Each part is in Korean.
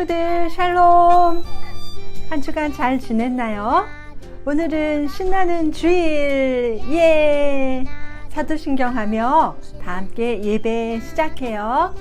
친구들 샬롬 한 주간 잘 지냈나요? 오늘은 신나는 주일 예 사도신경하며 다 함께 예배 시작해요.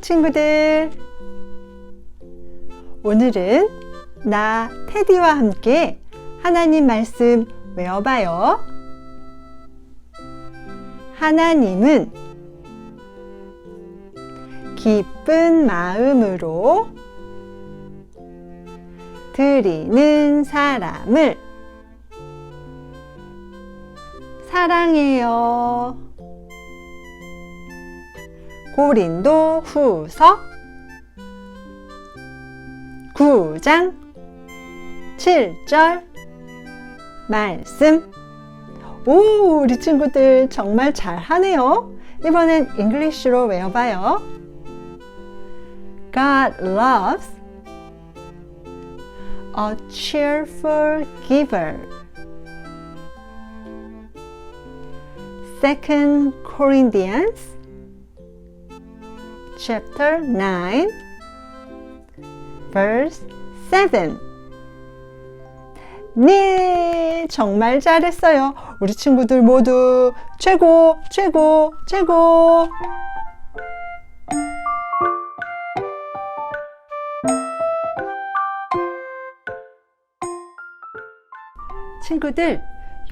친구들 오늘은 나 테디와 함께 하나님 말씀 외워봐요 하나님은 기쁜 마음으로 드리는 사람을 사랑해요. 고린도 후서 9장 7절 말씀 오, 우리 친구들 정말 잘하네요. 이번엔 잉글리쉬로 외워봐요. God loves a cheerful giver. Second Corinthians chapter 9, verse 7. 네, 정말 잘했어요. 우리 친구들 모두 최고, 최고, 최고. 친구들,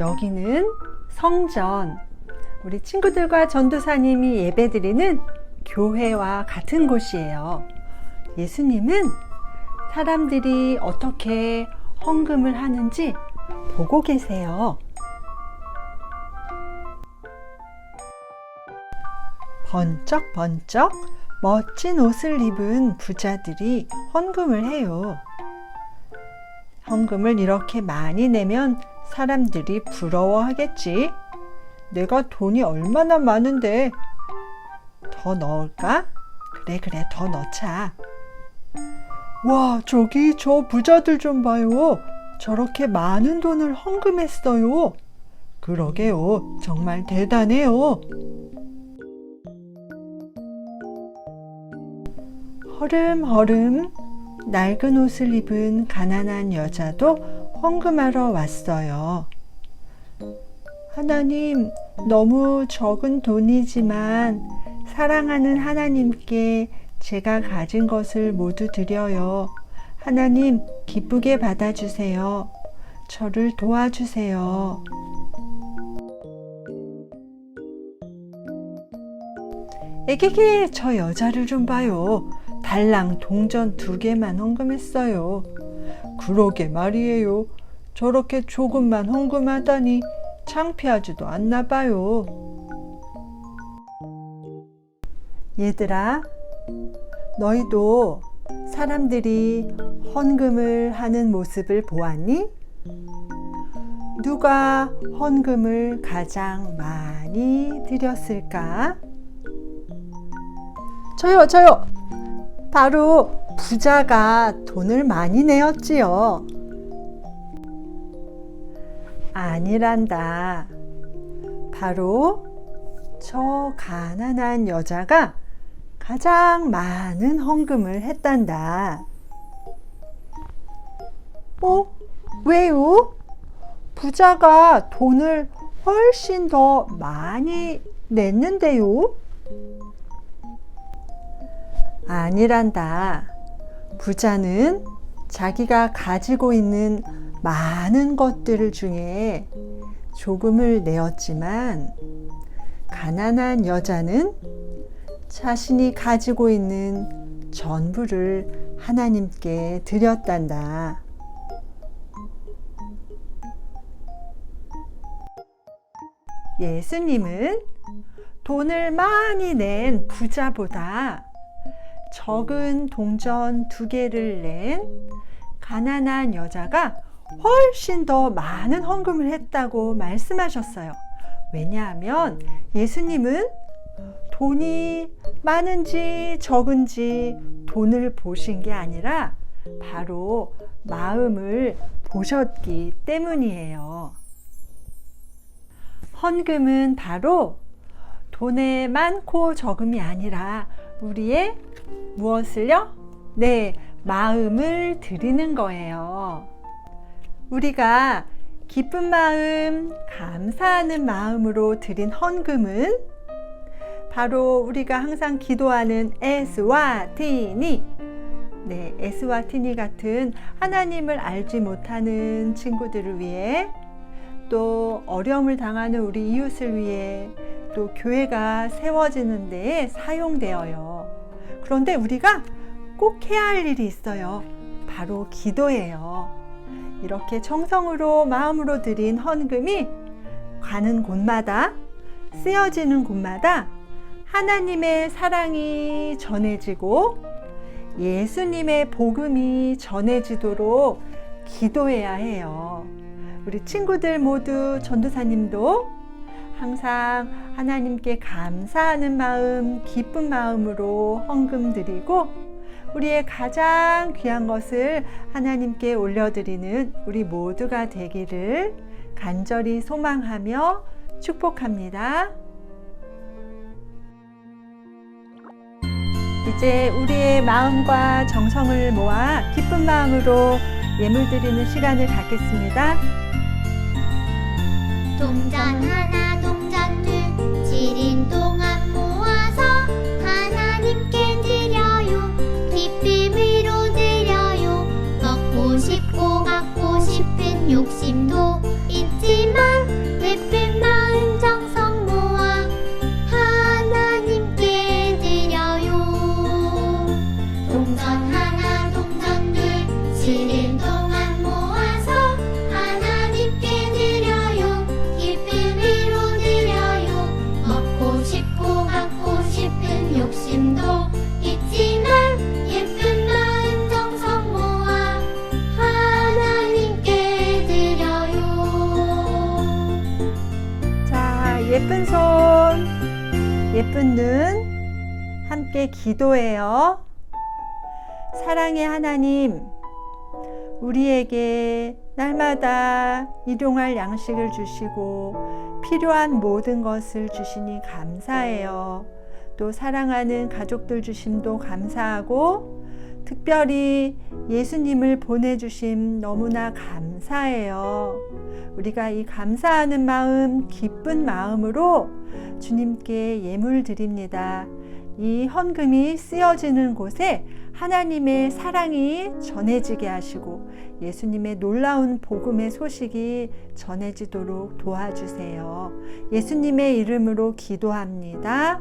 여기는 성전. 우리 친구들과 전도사님이 예배드리는 교회와 같은 곳이에요. 예수님은 사람들이 어떻게 헌금을 하는지 보고 계세요. 번쩍 번쩍 멋진 옷을 입은 부자들이 헌금을 해요. 헌금을 이렇게 많이 내면 사람들이 부러워하겠지. 내가 돈이 얼마나 많은데 더 넣을까? 그래, 그래, 더 넣자. 와, 저기 저 부자들 좀 봐요. 저렇게 많은 돈을 헌금했어요. 그러게요. 정말 대단해요. 허름허름 낡은 옷을 입은 가난한 여자도 헌금하러 왔어요. 하나님, 너무 적은 돈이지만 사랑하는 하나님께 제가 가진 것을 모두 드려요. 하나님, 기쁘게 받아주세요. 저를 도와주세요. 에게게, 저 여자를 좀 봐요. 달랑 동전 두 개만 헌금했어요. 그러게 말이에요. 저렇게 조금만 헌금하다니 창피하지도 않나 봐요. 얘들아, 너희도 사람들이 헌금을 하는 모습을 보았니? 누가 헌금을 가장 많이 드렸을까? 저요, 저요! 바로 부자가 돈을 많이 내었지요. 아니란다. 바로 저 가난한 여자가 가장 많은 헌금을 했단다. 어? 왜요? 부자가 돈을 훨씬 더 많이 냈는데요? 아니란다. 부자는 자기가 가지고 있는 많은 것들 중에 조금을 내었지만, 가난한 여자는 자신이 가지고 있는 전부를 하나님께 드렸단다. 예수님은 돈을 많이 낸 부자보다 적은 동전 두 개를 낸 가난한 여자가 훨씬 더 많은 헌금을 했다고 말씀하셨어요. 왜냐하면 예수님은 돈이 많은지 적은지 돈을 보신 게 아니라 바로 마음을 보셨기 때문이에요. 헌금은 바로 돈의 많고 적음이 아니라 우리의 무엇을요? 네, 마음을 드리는 거예요. 우리가 기쁜 마음, 감사하는 마음으로 드린 헌금은 바로 우리가 항상 기도하는 에스와티니, 네, 에스와티니 같은 하나님을 알지 못하는 친구들을 위해 또 어려움을 당하는 우리 이웃을 위해 또 교회가 세워지는 데에 사용되어요. 그런데 우리가 꼭 해야 할 일이 있어요. 바로 기도예요. 이렇게 정성으로 마음으로 드린 헌금이 가는 곳마다 쓰여지는 곳마다 하나님의 사랑이 전해지고 예수님의 복음이 전해지도록 기도해야 해요. 우리 친구들 모두 전도사님도 항상 하나님께 감사하는 마음, 기쁜 마음으로 헌금 드리고 우리의 가장 귀한 것을 하나님께 올려드리는 우리 모두가 되기를 간절히 소망하며 축복합니다. 이제 우리의 마음과 정성을 모아 기쁜 마음으로 예물 드리는 시간을 갖겠습니다. 동전 하나 동전 둘 7인 동안 모아서 하나님께 드려요 기쁨으로 드려요 먹고 싶고 갖고 싶은 욕심도 있지만 예쁜 예쁜 눈, 함께 기도해요. 사랑의 하나님, 우리에게 날마다 일용할 양식을 주시고 필요한 모든 것을 주시니 감사해요. 또 사랑하는 가족들 주심도 감사하고 특별히 예수님을 보내주심 너무나 감사해요. 우리가 이 감사하는 마음, 기쁜 마음으로 주님께 예물 드립니다. 이 헌금이 쓰여지는 곳에 하나님의 사랑이 전해지게 하시고 예수님의 놀라운 복음의 소식이 전해지도록 도와주세요. 예수님의 이름으로 기도합니다.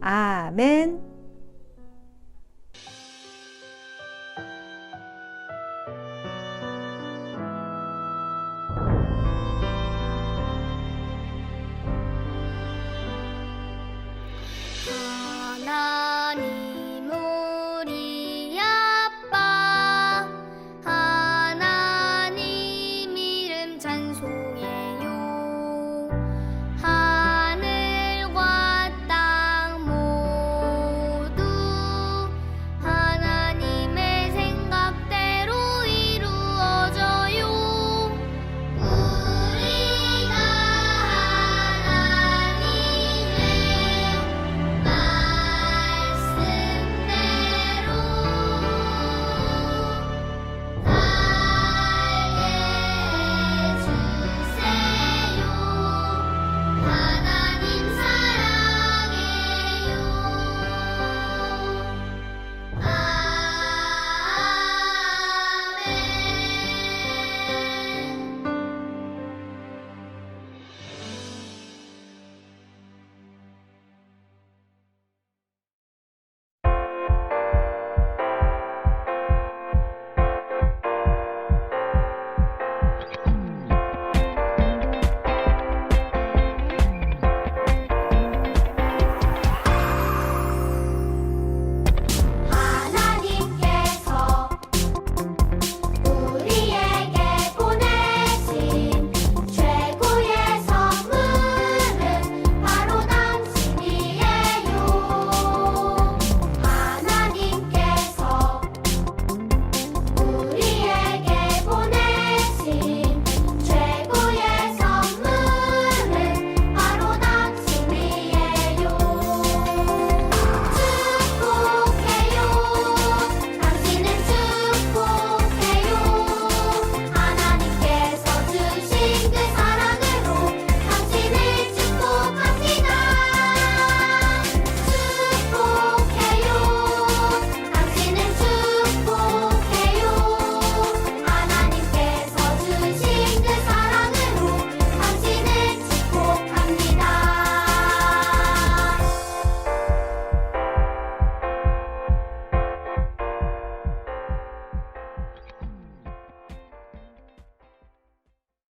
아멘.